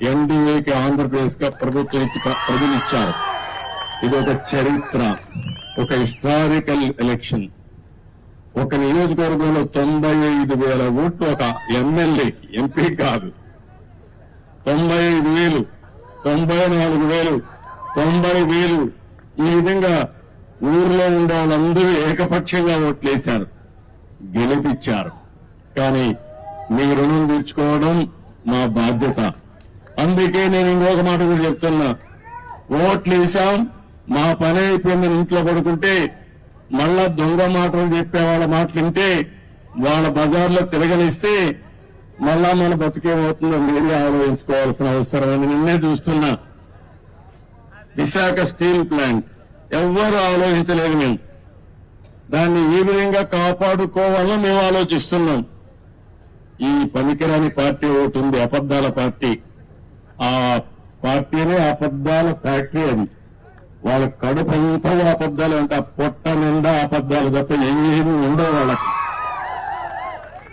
ఎన్డీఏకి ఆంధ్రప్రదేశ్గా ప్రభుత్వం ప్రజలు ఇచ్చారు ఇది ఒక చరిత్ర ఒక హిస్టారికల్ ఎలక్షన్. ఒక నియోజకవర్గంలో తొంభై ఐదు వేల ఓట్లు ఒక ఎమ్మెల్యేకి ఎంపీ కాదు. తొంభై ఐదు వేలు తొంభై నాలుగు వేలు తొంభై వేలు. ఈ విధంగా ఊర్లో ఉండే వాళ్ళందరూ ఏకపక్షంగా ఓట్లేశారు. గెలిపించారు కానీ మీ రుణం తీర్చుకోవడం మా బాధ్యత. అందుకే నేను ఇంకొక మాట కూడా చెప్తున్నా. ఓట్లు వేసాం మా పని అయిపోయిందని ఇంట్లో పడుకుంటే మళ్ళా దొంగ మాటలు చెప్పే వాళ్ళ మాటలు వింటే వాళ్ళ బజార్లో తిరగలిస్తే మళ్ళా మన బతికేమవుతుందో మీరే ఆలోచించుకోవాల్సిన అవసరం అని నిన్నే చూస్తున్నా. Visakha steel plant. ఎవ్వరు ఆలోచించలేదు మేము. దాన్ని ఈ విధంగా కాపాడుకోవాలని మేము ఆలోచిస్తున్నాం. ఈ పనికిరాని పార్టీ ఒకటి ఉంది అబద్దాల పార్టీ. ఆ పార్టీనే అబద్దాల ఫ్యాక్టరీ అది. వాళ్ళ కడుపు అంతా అబద్దాలు అంటే ఆ పొట్ట నిండా అబద్దాలు తప్ప ఏమీ ఉండవు వాళ్ళకి.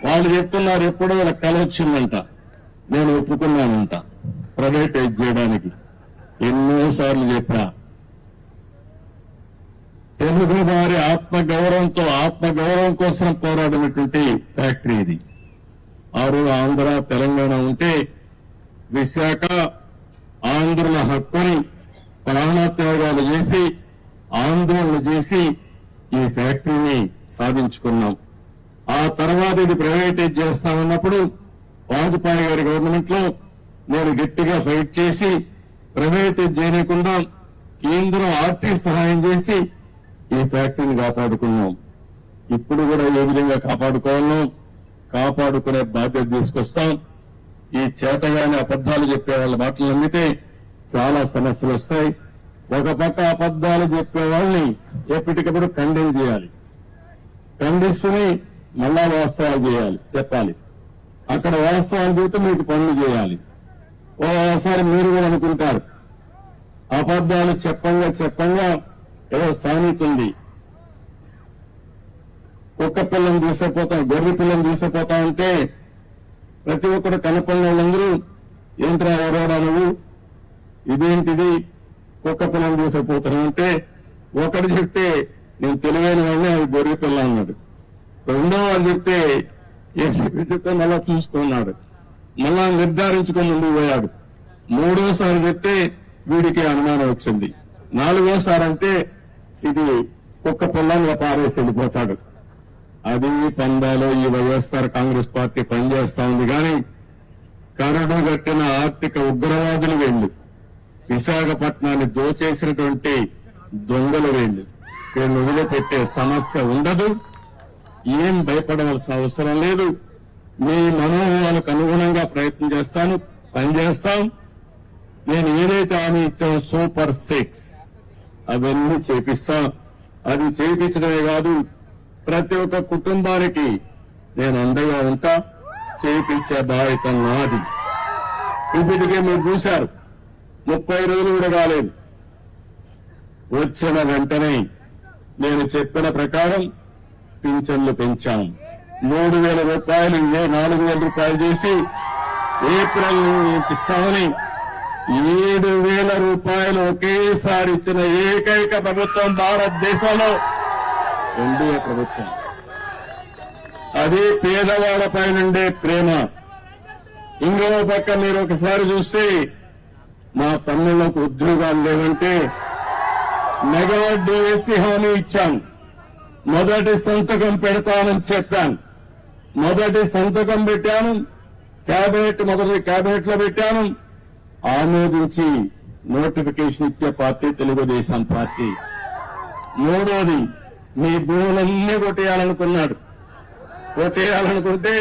వాళ్ళు చెప్తున్నారు ఎప్పుడో వాళ్ళకి కల వచ్చిందంట. నేను ఒప్పుకున్నానంట. ప్రైవేటైజ్ చేయడానికి ఎన్నోసార్లు చెప్పా. తెలుగు వారి ఆత్మగౌరవంతో ఆత్మగౌరవం కోసం పోరాడినటువంటి ఫ్యాక్టరీ ఇది. ఆరు ఆంధ్ర తెలంగాణ ఉంటే విశాఖ ఆంధ్రుల హక్కుని ప్రాణత్యాగాలు చేసి ఆందోళన చేసి ఈ ఫ్యాక్టరీని సాధించుకున్నాం. ఆ తర్వాత ఇది ప్రైవేటైజ్ చేస్తామన్నప్పుడు వాజ్పేయి గారి గవర్నమెంట్లో నేను గట్టిగా ఫైట్ చేసి ప్రైవేటైజ్ చేయకుండా కేంద్రం ఆర్థిక సహాయం చేసి ఈ ఫ్యాక్టరీని కాపాడుకున్నాం. ఇప్పుడు కూడా ఏ విధంగా కాపాడుకోవాలో కాపాడుకునే బాధ్యత తీసుకొస్తాం. ఈ చేతగానే అబద్దాలు చెప్పే వాళ్ళ మాటలు నమ్మితే చాలా సమస్యలు వస్తాయి. ఒక పక్క అబద్దాలు చెప్పే వాళ్ళని ఎప్పటికప్పుడు ఖండన చేయాలి. ఖండిస్తూనే మళ్ళా వాస్తవాలు చేయాలి చెప్పాలి. అక్కడ వాస్తవాలు చెబితే మీకు పనులు చేయాలి. ఓసారి మీరు కూడా అనుకుంటారు. అబద్దాలు చెప్పంగా చెప్పంగా ఏదో సామెత ఉంది. కుక్క పిల్లని తీసుకుపోతాం గొర్రె పిల్లని తీసుకుపోతా ఉంటే ప్రతి ఒక్కరు కనపడిన వాళ్ళందరూ ఏంట్రా ఎవరోడా నువ్వు? ఇదేంటిది? కుక్క పిల్లలు చూసిపోతున్నావు అంటే ఒకటి చెప్తే నేను తెలివైన వాడిని అది గొర్రె పిల్ల అన్నాడు. రెండో వాళ్ళు చెప్తే చెప్తే మళ్ళా చూసుకున్నాడు మళ్ళా నిర్ధారించుకొని ముందుకు పోయాడు. మూడోసారి చెప్తే వీడికి అనుమానం వచ్చింది. నాలుగోసారి అంటే ఇది కుక్క పిల్లంగా పారేసి వెళ్ళిపోతాడు. అది పందాలో ఈ వైఎస్ఆర్ కాంగ్రెస్ పార్టీ పనిచేస్తా ఉంది కానీ కరడు గట్టిన ఆర్థిక ఉగ్రవాదులు వెళ్ళు. విశాఖపట్నాన్ని దోచేసినటువంటి దొంగలు వెళ్ళు. వీళ్ళు వదిలిపెట్టే సమస్య ఉండదు. ఏం భయపడవలసిన అవసరం లేదు. మీ మనోభావాలకు అనుగుణంగా ప్రయత్నం చేస్తాను. పనిచేస్తాం. నేను ఏదైతే హామీ ఇచ్చానో సూపర్ సిక్స్. అవన్నీ చేపిస్తాం అది చేయించడమే కాదు ప్రతి ఒక్క కుటుంబానికి నేను అండగా ఉంటా చేయించే బాధ్యత నాది. ఇప్పటికే మీరు చూశారు ముప్పై రోజులు కూడా కాలేదు. వచ్చిన వెంటనే నేను చెప్పిన ప్రకారం పింఛన్లు పెంచాం. మూడు వేల రూపాయలు ఏ నాలుగు వేల రూపాయలు చేసి ఏప్రిల్ ఇస్తామని ఏడు వేల రూపాయలు ఒకేసారి ఇచ్చిన ఏకైక ప్రభుత్వం భారతదేశంలో ఎన్డీఏ ప్రభుత్వం. అది పేదవాళ్ళపై నుండే ప్రేమ. ఇంకో పక్క మీరు ఒకసారి చూస్తే మా తమ్ముళ్ళకు ఉద్యోగాలు లేవంటే మెగా డిఎస్సీ హామీ ఇచ్చాం. మొదటి సంతకం పెడతానని చెప్పాను. మొదటి సంతకం పెట్టాను. కేబినెట్ మొదటి కేబినెట్లో పెట్టాను ఆమోదించి నోటిఫికేషన్ ఇచ్చే పార్టీ తెలుగుదేశం పార్టీ. మూడోది మీ భూములన్నీ కొట్టేయాలనుకున్నాడు. కొట్టేయాలనుకుంటే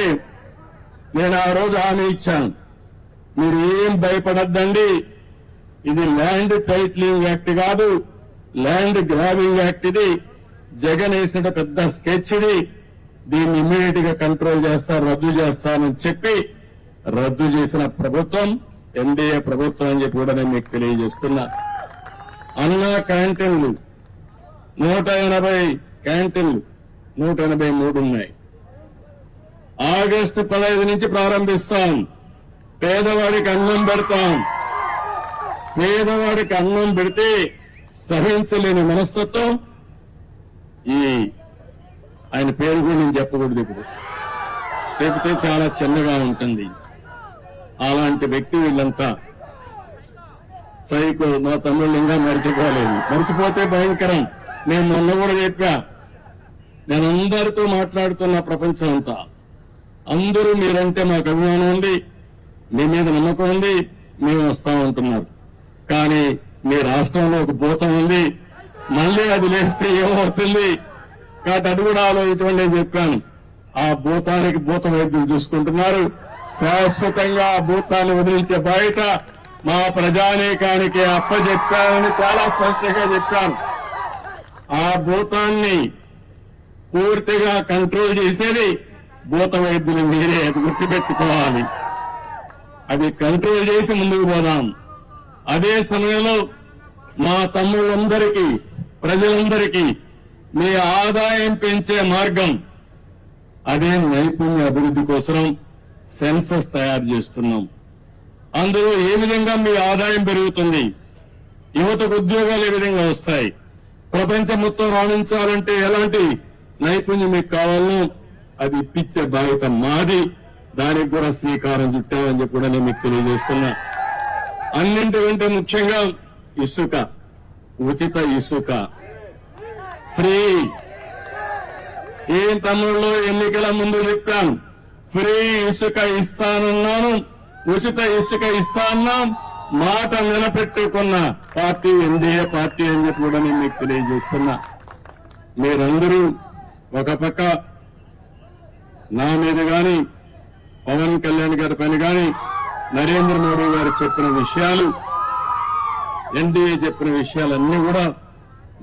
నేను ఆ రోజు హామీ ఇచ్చాను. మీరు ఏం భయపడద్దండి. ఇది ల్యాండ్ టైట్లింగ్ యాక్ట్ కాదు. ల్యాండ్ గ్రాబింగ్ యాక్ట్ ఇది. జగన్ వేసిన పెద్ద స్కెచ్ ఇది. దీన్ని ఇమ్మీడియట్గా కంట్రోల్ చేస్తారు రద్దు చేస్తానని చెప్పి రద్దు చేసిన ప్రభుత్వం ఎన్డీఏ ప్రభుత్వం అని చెప్పి కూడా నేను మీకు తెలియజేస్తున్నా. అన్నా క్యాంటీన్లు నూట ఎనభై క్యాంటీన్లు నూట ఎనభై మూడు ఉన్నాయి. ఆగస్టు పదహైదు నుంచి ప్రారంభిస్తాం. పేదవాడికి అన్నం పెడతాం. పేదవాడికి అన్నం పెడితే సహించలేని మనస్తత్వం. ఈ ఆయన పేరు కూడా నేను చెప్పకూడదు ఇప్పుడు. చెబితే చాలా చిన్నగా ఉంటుంది. అలాంటి వ్యక్తి వీళ్ళంతా సైకో మా తమ్ముళ్ళు ఇంకా మర్చిపోలేదు. మర్చిపోతే భయంకరం. నేను మొన్న కూడా చెప్పా. నేను అందరితో మాట్లాడుతున్న ప్రపంచం అంతా. అందరూ మీరంటే మాకు అభిమానం ఉంది. మీ మీద నమ్మకం ఉంది. మేము వస్తా ఉంటున్నారు. కానీ మీ రాష్ట్రంలో ఒక భూతం ఉంది. మళ్ళీ అది లేస్తే ఏమవుతుంది? కాబట్టి అది కూడా ఆలోచించమని చెప్పాను. ఆ భూతానికి భూత వైద్యులు చూసుకుంటున్నారు. శాశ్వతంగా ఆ భూతాన్ని వదిలించే బయట మా ప్రజానీకానికి అప్పచెప్పానని చాలా స్పష్టంగా చెప్పాను. ఆ భూతాన్ని పూర్తిగా కంట్రోల్ చేసేది భూత వైద్యులు మీరే. అది గుర్తుపెట్టుకోవాలి. అది కంట్రోల్ చేసి ముందుకు పోదాం. అదే సమయంలో మా తమ్ముళ్ళందరికీ ప్రజలందరికీ మీ ఆదాయం పెంచే మార్గం అదే నైపుణ్య అభివృద్ధి కోసం సెన్సస్ తయారు చేస్తున్నాం. అందులో ఏ విధంగా మీ ఆదాయం పెరుగుతుంది యువతకు ఉద్యోగాలు ఏ విధంగా వస్తాయి ప్రపంచం మొత్తం రాణించాలంటే ఎలాంటి నైపుణ్యం మీకు కావాలో అది ఇప్పించే బాధ్యత మాది. దానికి కూడా శ్రీకారం చుట్టామని చెప్పి కూడా నేను మీకు తెలియజేస్తున్నా. అన్నింటికంటే ముఖ్యంగా ఇసుక ఉచిత ఇసుక. ఫ్రీ. ఏం తమ్ముళ్ళు ఎన్నికల ముందు చెప్పాను. ఫ్రీ ఇసుక ఇస్తానన్నాను ఉచిత ఇసుక ఇస్తా అన్నాం మాట నిలబెట్టుకున్న పార్టీ ఎన్డీఏ పార్టీ అని చెప్పి కూడా నేను మీకు తెలియజేస్తున్నా. మీరందరూ ఒక పక్క నా మీద గాని పవన్ కళ్యాణ్ గారి పైన గాని నరేంద్ర మోడీ గారు చెప్పిన విషయాలు ఎన్డీఏ చెప్పిన విషయాలన్నీ కూడా